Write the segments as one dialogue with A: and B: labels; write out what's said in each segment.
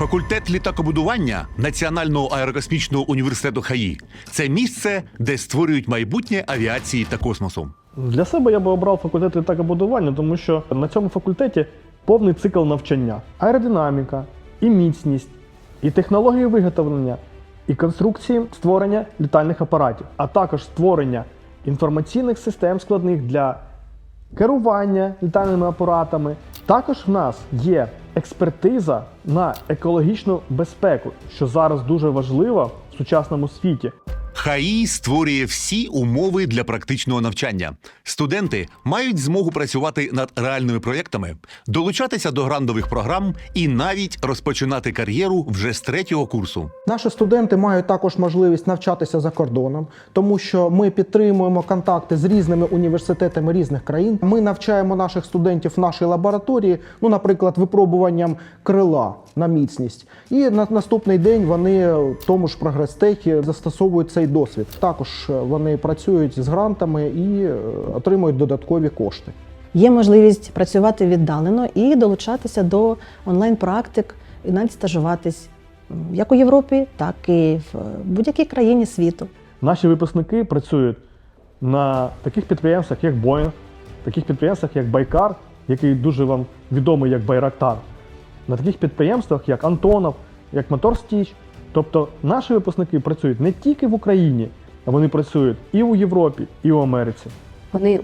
A: Факультет літакобудування Національного аерокосмічного університету ХАІ це місце, де створюють майбутнє авіації та космосу.
B: Для себе я би обрав факультет літакобудування, тому що на цьому факультеті повний цикл навчання: аеродинаміка, і міцність, і технології виготовлення, і конструкції створення літальних апаратів, а також створення інформаційних систем складних для керування літальними апаратами. Також в нас є експертиза на екологічну безпеку, що зараз дуже важлива в сучасному світі.
A: ХАІ створює всі умови для практичного навчання. Студенти мають змогу працювати над реальними проєктами, долучатися до грандових програм і навіть розпочинати кар'єру вже з третього курсу.
C: Наші студенти мають також можливість навчатися за кордоном, тому що ми підтримуємо контакти з різними університетами різних країн. Ми навчаємо наших студентів в нашій лабораторії, ну, наприклад, випробуванням крила на міцність. І на наступний день вони в тому ж прогрес-техі застосовують цей досвід. Також е, вони працюють з грантами і е, отримують додаткові кошти.
D: Є можливість працювати віддалено і долучатися до онлайн-практик, і навіть стажуватись як у Європі, так і в е, будь-якій країні світу.
B: Наші випускники працюють на таких підприємствах, як Boeing, таких підприємствах, як Байкар, який дуже вам відомий як Байрактар, на таких підприємствах, як Антонов, як Мотор Стіч. Тобто наші випускники працюють не тільки в Україні, а вони працюють і у Європі, і у Америці.
E: Вони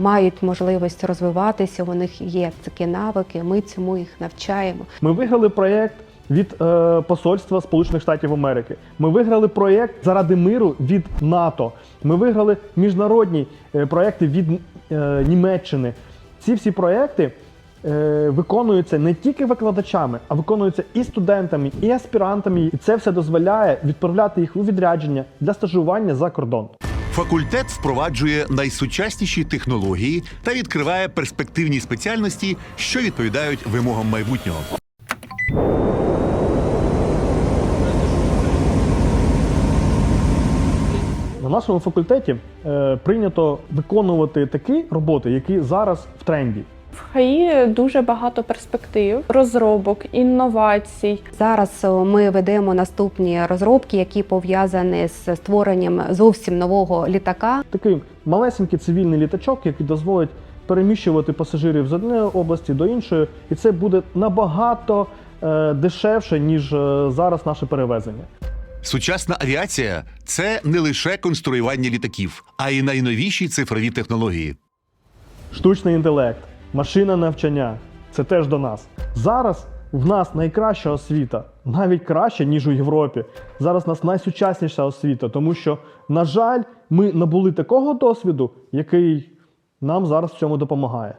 E: мають можливість розвиватися, у них є такі навики. Ми цьому їх навчаємо.
B: Ми виграли проєкт від е, Посольства Сполучених Штатів Америки. Ми виграли проєкт заради миру від НАТО. Ми виграли міжнародні е, проєкти від е, Німеччини. Ці всі проєкти виконуються не тільки викладачами, а виконуються і студентами, і аспірантами. І це все дозволяє відправляти їх у відрядження для стажування за кордон.
A: Факультет впроваджує найсучасніші технології та відкриває перспективні спеціальності, що відповідають вимогам майбутнього.
B: На нашому факультеті е, прийнято виконувати такі роботи, які зараз в тренді.
F: В ХАІ дуже багато перспектив, розробок, інновацій.
E: Зараз е, ми ведемо наступні розробки, які пов'язані з створенням зовсім нового літака.
B: Такий малесенький цивільний літачок, який дозволить переміщувати пасажирів з однієї області до іншої, і це буде набагато е, дешевше, ніж е, зараз наше перевезення.
A: Сучасна авіація це не лише конструювання літаків, а й найновіші цифрові технології.
B: Штучний інтелект, машина навчання це теж до нас. Зараз в нас найкраща освіта, навіть краще, ніж у Європі. Зараз в нас найсучасніша освіта, тому що, на жаль, ми набули такого досвіду, який нам зараз в цьому допомагає.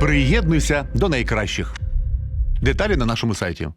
A: Приєднуйся до найкращих. Деталі на нашому сайті.